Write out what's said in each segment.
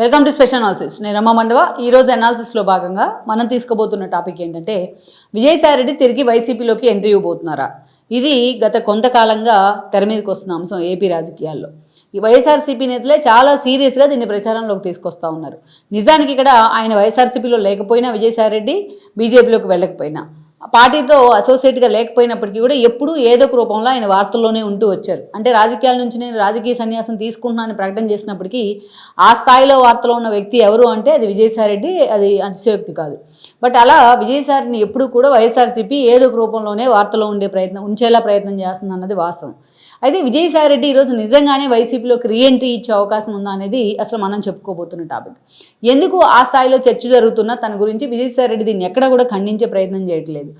Welcome to special analysis. నేను రమా మండవ. ఈ రోజు అనాలిసిస్లో భాగంగా మనం తీసుకోబోతున్న టాపిక్ ఏంటంటే విజయసాయిరెడ్డి తిరిగి వైసీపీలోకి ఎంట్రీ ఇవ్వబోతున్నారా? ఇది గత కొంతకాలంగా తెర మీదకి వస్తున్న అంశం ఏపీ రాజకీయాల్లో. ఈ వైఎస్ఆర్సీపీ నేతలే చాలా సీరియస్గా దీన్ని ప్రచారంలోకి తీసుకొస్తా ఉన్నారు. నిజానికి ఇక్కడ ఆయన వైఎస్ఆర్సీపీలో లేకపోయినా విజయసాయిరెడ్డి బీజేపీలోకి వెళ్ళకపోయినా పార్టీతో అసోసియేట్గా లేకపోయినప్పటికీ కూడా ఎప్పుడూ ఏదో ఒక రూపంలో ఆయన వార్తల్లోనే ఉంటూ వచ్చారు. అంటే రాజకీయాల నుంచి నేను రాజకీయ సన్యాసం తీసుకుంటున్నానని ప్రకటన చేసినప్పటికీ ఆ స్థాయిలో వార్తలో ఉన్న వ్యక్తి ఎవరు అంటే అది విజయసాయిరెడ్డి అది అతిశయోక్తి కాదు. బట్ అలా విజయసాయిని ఎప్పుడూ కూడా వైఎస్ఆర్సీపీ ఏదో ఒక రూపంలోనే వార్తలో ఉండే ప్రయత్నం ఉంచేలా ప్రయత్నం చేస్తుంది అన్నది వాస్తవం. అయితే విజయసాయి రెడ్డి ఈరోజు నిజంగానే వైసీపీలోకి రీఎంట్రీ ఇచ్చే అవకాశం ఉందా అనేది అసలు మనం చెప్పుకోబోతున్న టాపిక్. ఎందుకు ఆ స్థాయిలో చర్చ జరుగుతున్నా తన గురించి విజయసాయిరెడ్డి దీన్ని ఎక్కడ కూడా ఖండించే ప్రయత్నం చేయట్లేదు.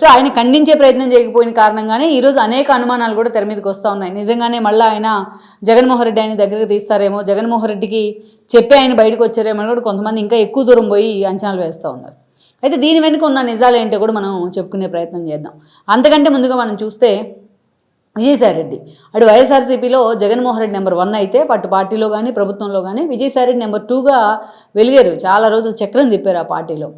సో ఆయన ఖండించే ప్రయత్నం చేయకపోయిన కారణంగానే ఈరోజు అనేక అనుమానాలు కూడా తెర మీదకి వస్తూ ఉన్నాయి. నిజంగానే మళ్ళీ ఆయన జగన్మోహన్ రెడ్డి ఆయన దగ్గరికి తీస్తారేమో జగన్మోహన్ రెడ్డికి చెప్పి ఆయన బయటకు వచ్చారేమో అని కూడా కొంతమంది ఇంకా ఎక్కువ దూరం పోయి అంచనాలు వేస్తూ ఉన్నారు. అయితే దీని వెనుక ఉన్న నిజాలు ఏంటో కూడా మనం చెప్పుకునే ప్రయత్నం చేద్దాం. అంతకంటే ముందుగా మనం చూస్తే విజయసాయిరెడ్డి. అటు వైఎస్ఆర్సీపీలో జగన్మోహన్ రెడ్డి నెంబర్ వన్ అయితే పట్టు పార్టీలో కానీ ప్రభుత్వంలో కానీ విజయసాయిరెడ్డి నెంబర్ టూగా వెలిగారు. చాలా రోజులు చక్రం తిప్పారు ఆ పార్టీలో.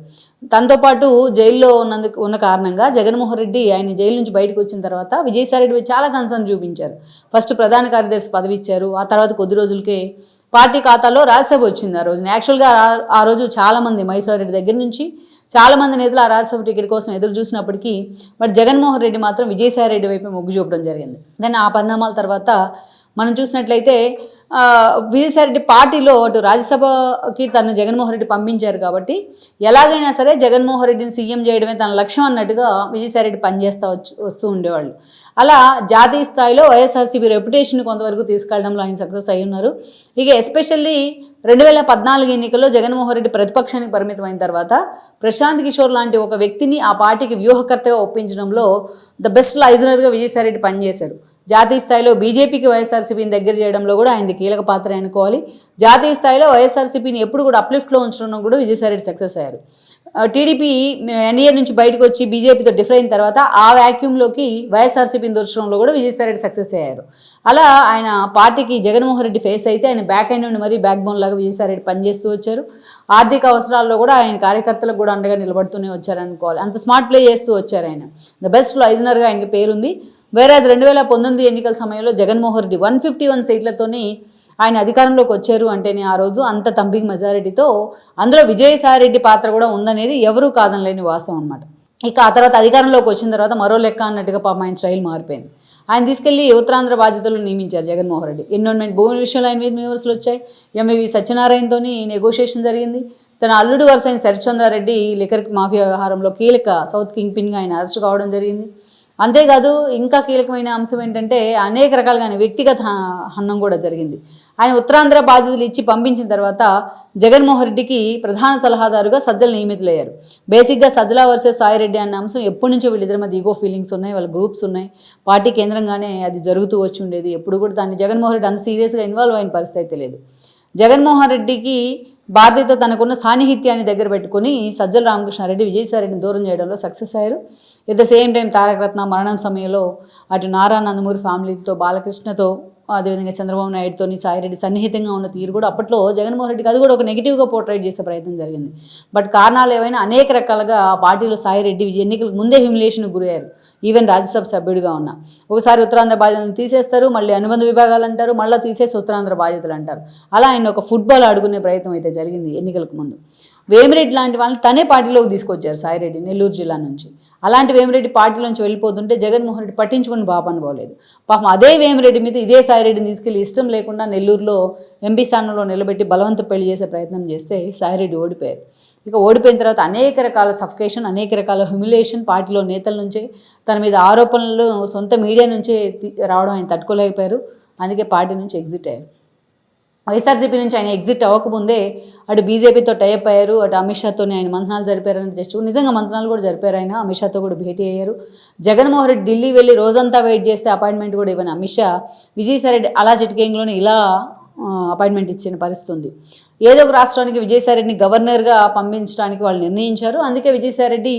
తనతో పాటు జైల్లో ఉన్నందుకు ఉన్న కారణంగా జగన్మోహన్ రెడ్డి ఆయన జైలు నుంచి బయటకు వచ్చిన తర్వాత విజయసాయిరెడ్డి చాలా కన్సర్న్ చూపించారు. ఫస్ట్ ప్రధాన కార్యదర్శి పదవి ఇచ్చారు. ఆ తర్వాత కొద్ది రోజులకే పార్టీ ఖాతాలో రాజ్యసభ వచ్చింది ఆ రోజున. యాక్చువల్గా ఆ రోజు చాలామంది మైసూర్ రెడ్డి దగ్గర నుంచి చాలామంది నేతలు ఆ రాజ్యసభ టికెట్ కోసం ఎదురు చూసినప్పటికీ మరి జగన్మోహన్ రెడ్డి మాత్రం విజయసాయి రెడ్డి వైపు మొగ్గు చూపడం జరిగింది. దాని ఆ పరిణామాల తర్వాత మనం చూసినట్లయితే విజయసాయిరెడ్డి రెడ్డి పార్టీలో అటు రాజ్యసభకి తను జగన్మోహన్ రెడ్డి పంపించారు కాబట్టి ఎలాగైనా సరే జగన్మోహన్ రెడ్డిని సీఎం చేయడమే తన లక్ష్యం అన్నట్టుగా విజయసాయిరెడ్డి పనిచేస్తూ వచ్చి వస్తూ ఉండేవాళ్ళు. అలా జాతీయ స్థాయిలో వైఎస్ఆర్సీపీ రెప్యుటేషన్ కొంతవరకు తీసుకెళ్ళడంలో ఆయన సక్సెస్ అయి ఉన్నారు. ఇక ఎస్పెషల్లీ రెండు వేల పద్నాలుగు ఎన్నికల్లో జగన్మోహన్ రెడ్డి ప్రతిపక్షానికి పరిమితమైన తర్వాత ప్రశాంత్ కిషోర్ లాంటి ఒక వ్యక్తిని ఆ పార్టీకి వ్యూహకర్తగా ఒప్పించడంలో ద బెస్ట్ లైజనర్గా విజయసాయిరెడ్డి పనిచేశారు. జాతీయ స్థాయిలో బీజేపీకి వైఎస్ఆర్సీపీని దగ్గర చేయడంలో కూడా ఆయనది కీలక పాత్ర అనుకోవాలి జాతీయ స్థాయిలో వైఎస్ఆర్సీపీని ఎప్పుడు కూడా అప్లిఫ్ట్లో ఉంచడంలో కూడా విజయసాయిరెడ్డి సక్సెస్ అయ్యారు. టీడీపీ ఎన్ఏ నుంచి బయటకు వచ్చి బీజేపీతో డిఫర్ అయిన తర్వాత ఆ వ్యాక్యూమ్లోకి వైఎస్ఆర్సీపీని దొరచడంలో కూడా విజయసాయిరెడ్డి సక్సెస్ అయ్యారు. అలా ఆయన పార్టీకి జగన్మోహన్ రెడ్డి ఫేస్ అయితే ఆయన బ్యాక్ ఎండ్ నుండి మరీ బ్యాక్ బోన్ లాగా విజయసాయిరెడ్డి పనిచేస్తూ వచ్చారు. ఆర్థిక అవసరాల్లో కూడా ఆయన కార్యకర్తలకు కూడా అండగా నిలబడుతూనే వచ్చారు అనుకోవాలి అంత స్మార్ట్ ప్లే చేస్తూ వచ్చారు ఆయన. ద బెస్ట్ లైజనర్గా ఆయనకి పేరుంది. వేరాజ్ రెండు వేల పంతొమ్మిది ఎన్నికల సమయంలో Jaganmohan Reddy one fifty one సీట్లతోని ఆయన అధికారంలోకి వచ్చారు అంటేనే ఆ రోజు అంత తంపింగ్ మెజారిటీతో అందులో విజయసాయి రెడ్డి పాత్ర కూడా ఉందనేది ఎవరూ కాదనలేని వాస్తవం అనమాట ఇక ఆ తర్వాత అధికారంలోకి వచ్చిన తర్వాత మరో లెక్క అన్నట్టుగా పాపం ఆయన స్టైల్ మారిపోయింది. ఆయన తీసుకెళ్ళి ఉత్తరాంధ్ర బాధ్యతలు నియమించారు జగన్మోహన్ రెడ్డి. ఎన్విరాన్మెంట్ భూమి విషయంలో ఆయన మీద విమర్శలు వచ్చాయి. ఎంవివి సత్యనారాయణతోని నెగోషియేషన్ జరిగింది. తన అల్లుడు వరుస అయిన సరిచంద్రారెడ్డి లిఖర్ మాఫియా వ్యవహారంలో కీలక సౌత్ కింగ్ పిన్గా ఆయన అరెస్ట్ కావడం జరిగింది. అంతేకాదు ఇంకా కీలకమైన అంశం ఏంటంటే అనేక రకాలుగా వ్యక్తిగత హన్నం కూడా జరిగింది. ఆయన ఉత్తరాంధ్ర బాధ్యతలు ఇచ్చి పంపించిన తర్వాత జగన్మోహన్ రెడ్డికి ప్రధాన సలహాదారుగా సజ్జలు నియమితులయ్యారు. బేసిక్గా సజ్జల వర్సెస్ సాయిరెడ్డి అన్న అంశం ఎప్పటి నుంచో వీళ్ళిద్దరి మధ్య ఈగో ఫీలింగ్స్ ఉన్నాయి వాళ్ళ గ్రూప్స్ ఉన్నాయి. పార్టీ కేంద్రంగానే అది జరుగుతూ వచ్చి ఉండేది. ఎప్పుడు కూడా దాన్ని జగన్మోహన్ రెడ్డి అంత సీరియస్గా ఇన్వాల్వ్ అయిన పరిస్థితి అయితే లేదు. జగన్మోహన్ రెడ్డికి భారతీయతో తనకున్న సాన్నిహిత్యాన్ని దగ్గర పెట్టుకుని సజ్జల రామకృష్ణారెడ్డి విజయసాయిరెడ్డిని దూరం చేయడంలో సక్సెస్ అయ్యారు. At the same time Tarakaratna మరణం సమయంలో అటు నారా నందమూరి ఫ్యామిలీతో బాలకృష్ణతో అదేవిధంగా చంద్రబాబు నాయుడుతోని సాయిరెడ్డి సన్నిహితంగా ఉన్న తీరు కూడా అప్పట్లో జగన్మోహన్ రెడ్డికి అది కూడా ఒక నెగిటివ్గా పోర్ట్రేట్ చేసే ప్రయత్నం జరిగింది. బట్ కారణాలు ఏవైనా అనేక రకాలుగా ఆ పార్టీలో సాయిరెడ్డి ఎన్నికలకు ముందే హ్యూమిలేషన్కు గురయ్యారు. ఈవెన్ రాజ్యసభ సభ్యుడిగా ఉన్న. ఒకసారి ఉత్తరాంధ్ర బాధ్యతలను తీసేస్తారు మళ్ళీ అనుబంధ విభాగాలు అంటారు మళ్ళీ తీసేసి ఉత్తరాంధ్ర బాధ్యతలు అంటారు. అలా ఆయన ఒక ఫుట్బాల్ ఆడుకునే ప్రయత్నం అయితే జరిగింది ఎన్నికలకు ముందు. వేమిరెడ్డి లాంటి వాళ్ళని తనే పార్టీలోకి తీసుకొచ్చారు సాయిరెడ్డి నెల్లూరు జిల్లా నుంచి. అలాంటి వేమిరెడ్డి పార్టీలోంచి వెళ్ళిపోతుంటే జగన్మోహన్ రెడ్డి పట్టించుకుని బాబు అనుకోలేదు పాపం అదే వేమిరెడ్డి మీద ఇదే సాయిరెడ్డిని తీసుకెళ్ళి ఇష్టం లేకుండా నెల్లూరులో ఎంపీ స్థానంలో నిలబెట్టి బలవంత పెళ్ళి చేసే ప్రయత్నం చేస్తే సాయిరెడ్డి ఓడిపోయారు. ఇక ఓడిపోయిన తర్వాత అనేక రకాల సఫికేషన్ అనేక రకాల హ్యూమిలేషన్ పార్టీలో నేతల నుంచే తన మీద ఆరోపణలు సొంత మీడియా నుంచే రావడం ఆయన తట్టుకోలేకపోయారు. అందుకే పార్టీ నుంచి ఎగ్జిట్ అయ్యారు. వైఎస్ఆర్సీపీ నుంచి ఆయన ఎగ్జిట్ అవ్వకముందే అటు బీజేపీతో టైప్ అయ్యారు అటు అమిత్ షాతో ఆయన మంత్రాలు జరిపారని జస్ట్ నిజంగా మంత్రాలు కూడా జరిపారు ఆయన అమిత్ షాతో కూడా భేటీ అయ్యారు. జగన్మోహన్ రెడ్డి ఢిల్లీ వెళ్ళి రోజంతా వెయిట్ చేస్తే అపాయింట్మెంట్ కూడా ఇవ్వని అమిత్ షా విజయసాయి రెడ్డి అలా చిటికేయంలోనే ఇలా అపాయింట్మెంట్ ఇచ్చిన పరిస్థితి ఉంది ఏదో ఒక రాష్ట్రానికి విజయసాయిరెడ్డిని గవర్నర్గా పంపించడానికి వాళ్ళు నిర్ణయించారు. అందుకే విజయసాయిరెడ్డి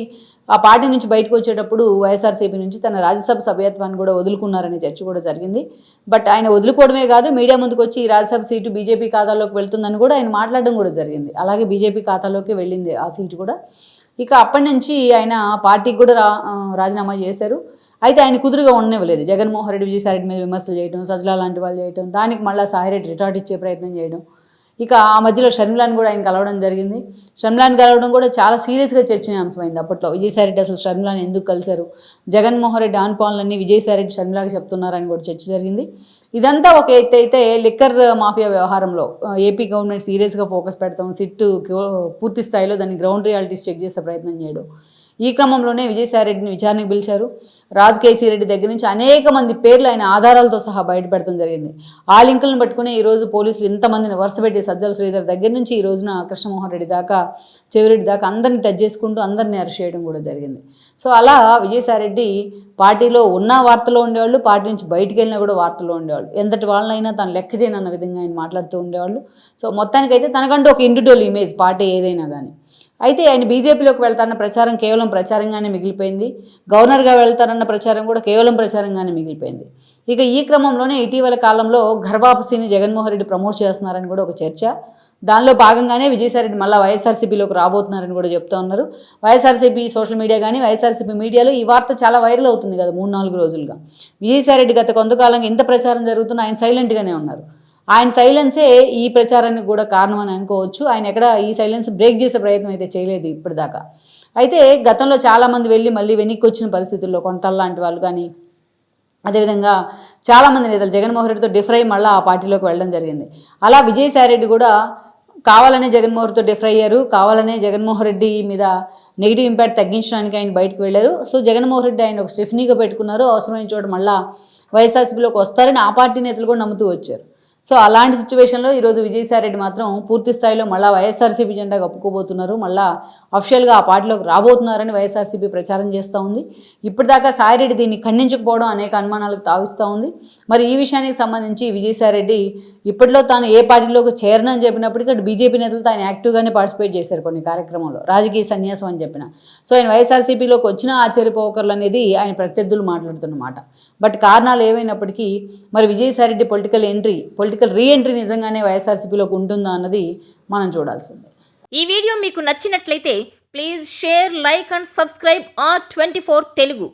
ఆ పార్టీ నుంచి బయటకు వచ్చేటప్పుడు వైఎస్ఆర్సీపీ నుంచి తన రాజ్యసభ సభ్యత్వాన్ని కూడా వదులుకున్నారనే చర్చ కూడా జరిగింది. బట్ ఆయన వదులుకోవడమే కాదు మీడియా ముందుకు వచ్చి ఈ రాజ్యసభ సీటు బీజేపీ ఖాతాలోకి వెళ్తుందని కూడా ఆయన మాట్లాడడం కూడా జరిగింది. అలాగే బీజేపీ ఖాతాలోకి వెళ్ళింది ఆ సీటు కూడా. ఇక అప్పటి నుంచి ఆయన పార్టీకి కూడా రా రాజీనామా చేశారు. అయితే ఆయన కుదురుగా ఉండనివ్వలేదు. జగన్మోహన్ రెడ్డి విజయసాయిరెడ్డి మీద విమర్శలు చేయడం సజ్జల లాంటి వాళ్ళు చేయడం దానికి మళ్ళీ సాయిరెడ్డి రిటార్ట్ ఇచ్చే ప్రయత్నం చేయడం. ఇక ఆ మధ్యలో షర్మిలాన్ కూడా ఆయన కలవడం జరిగింది. షర్మిలాన్ కలవడం కూడా చాలా సీరియస్గా చర్చనీయాంశమైంది అప్పట్లో. విజయసాయిరెడ్డి అసలు షర్మిలాని ఎందుకు కలిశారు? జగన్మోహన్ రెడ్డి ఆన్పాన్లన్నీ విజయసాయిరెడ్డి షర్మిలాకి చెప్తున్నారని కూడా చర్చ జరిగింది. ఇదంతా ఒక ఎత్తు అయితే లిక్కర్ మాఫియా వ్యవహారంలో ఏపీ గవర్నమెంట్ సీరియస్గా ఫోకస్ పెడతాం సిట్టు పూర్తి స్థాయిలో దాన్ని గ్రౌండ్ రియాలిటీస్ చెక్ చేసే ప్రయత్నం చేయడం. ఈ క్రమంలోనే విజయసాయిరెడ్డిని విచారణకు పిలిచారు. రాజ్ రెడ్డి దగ్గర నుంచి అనేక మంది పేర్లు ఆయన ఆధారాలతో సహా బయటపెడతాం జరిగింది. ఆ లింకులను పట్టుకుని ఈరోజు పోలీసులు ఇంతమందిని వరుసపెట్టి సజ్జల శ్రీధర్ దగ్గర నుంచి ఈ రోజున కృష్ణమోహన్ రెడ్డి దాకా చెవిరెడ్డి దాకా అందరిని టచ్ చేసుకుంటూ అందరినీ అరెస్ట్ చేయడం కూడా జరిగింది. సో అలా విజయసాయిరెడ్డి పార్టీలో ఉన్న వార్తలో ఉండేవాళ్ళు పార్టీ నుంచి బయటికి వెళ్ళినా కూడా వార్తలో ఉండేవాళ్ళు. ఎంతటి వాళ్ళనైనా తను లెక్క చేయనన్న విధంగా ఆయన మాట్లాడుతూ ఉండేవాళ్ళు. సో మొత్తానికైతే తనకంటూ ఒక ఇండివిజువల్ ఇమేజ్ పార్టీ ఏదైనా కానీ. అయితే ఆయన బీజేపీలోకి వెళ్తారన్న ప్రచారం కేవలం ప్రచారంగానే మిగిలిపోయింది. గవర్నర్గా వెళ్తారన్న ప్రచారం కూడా కేవలం ప్రచారంగానే మిగిలిపోయింది. ఇక ఈ క్రమంలోనే ఇటీవల కాలంలో ఘర్వాపసిని జగన్మోహన్ రెడ్డి ప్రమోట్ చేస్తున్నారని కూడా ఒక చర్చ. దానిలో భాగంగానే విజయసాయిరెడ్డి మళ్ళీ వైఎస్ఆర్సీపీలోకి రాబోతున్నారని కూడా చెప్తా ఉన్నారు. వైఎస్ఆర్సీపీ సోషల్ మీడియా కానీ వైఎస్ఆర్సీపీ మీడియాలో ఈ వార్త చాలా వైరల్ అవుతుంది కదా మూడు నాలుగు రోజులుగా. విజయసాయిరెడ్డి గత కొంతకాలంగా ఇంత ప్రచారం జరుగుతున్నా ఆయన సైలెంట్గానే ఉన్నారు. ఆయన సైలెన్సే ఈ ప్రచారానికి కూడా కారణం అని అనుకోవచ్చు. ఆయన ఎక్కడ ఈ సైలెన్స్ బ్రేక్ చేసే ప్రయత్నం అయితే చేయలేదు ఇప్పటిదాకా. అయితే గతంలో చాలామంది వెళ్ళి మళ్ళీ వెనక్కి వచ్చిన పరిస్థితుల్లో కొంతల్ లాంటి వాళ్ళు కానీ అదేవిధంగా చాలామంది నేతలు జగన్మోహన్ రెడ్డితో డిఫర్ అయ్యి మళ్ళీ ఆ పార్టీలోకి వెళ్ళడం జరిగింది. అలా విజయసాయి రెడ్డి కూడా కావాలనే జగన్మోహన్ రెడ్డితో డిఫర్ అయ్యారు. కావాలనే జగన్మోహన్ రెడ్డి మీద నెగిటివ్ ఇంపాక్ట్ తగ్గించడానికి ఆయన బయటకు వెళ్ళారు. సో జగన్మోహన్ రెడ్డి ఆయన ఒక స్టెఫ్నీగా పెట్టుకున్నారు. అవసరమైన చోట మళ్ళీ వైఎస్ఆర్సీపీలోకి వస్తారని ఆ పార్టీ నేతలు కూడా నమ్ముతూ వచ్చారు. సో అలాంటి సిచ్యువేషన్లో ఈరోజు విజయసాయిరెడ్డి మాత్రం పూర్తి స్థాయిలో మళ్ళీ వైఎస్ఆర్సీపీ జెండా కప్పుకోబోతున్నారు. మళ్ళీ అఫిషియల్గా ఆ పార్టీలోకి రాబోతున్నారని వైఎస్ఆర్సీపీ ప్రచారం చేస్తూ ఉంది. ఇప్పటిదాకా సాయిరెడ్డి దీన్ని ఖండించకపోవడం అనేక అనుమానాలకు తావిస్తూ ఉంది. మరి ఈ విషయానికి సంబంధించి విజయసాయిరెడ్డి ఇప్పట్లో తాను ఏ పార్టీలోకి చేరనని చెప్పినప్పటికీ అటు బీజేపీ నేతలు తాను యాక్టివ్గానే పార్టిసిపేట్ చేశారు కొన్ని కార్యక్రమంలో. రాజకీయ సన్యాసం అని చెప్పిన. సో ఆయన వైఎస్ఆర్సీపీలోకి వచ్చిన ఆశ్చర్యపోకర్లు అనేది ఆయన ప్రత్యర్థులు మాట్లాడుతున్నమాట. బట్ కారణాలు ఏమైనప్పటికీ మరి Vijayasai Reddy political entry political political re-entry నిజంగానే వైఎస్ఆర్సీపీలోకి ఉంటుందా అన్నది మనం చూడాల్సిందే. ఈ వీడియో మీకు నచ్చినట్లయితే please share like and subscribe R twenty Telugu.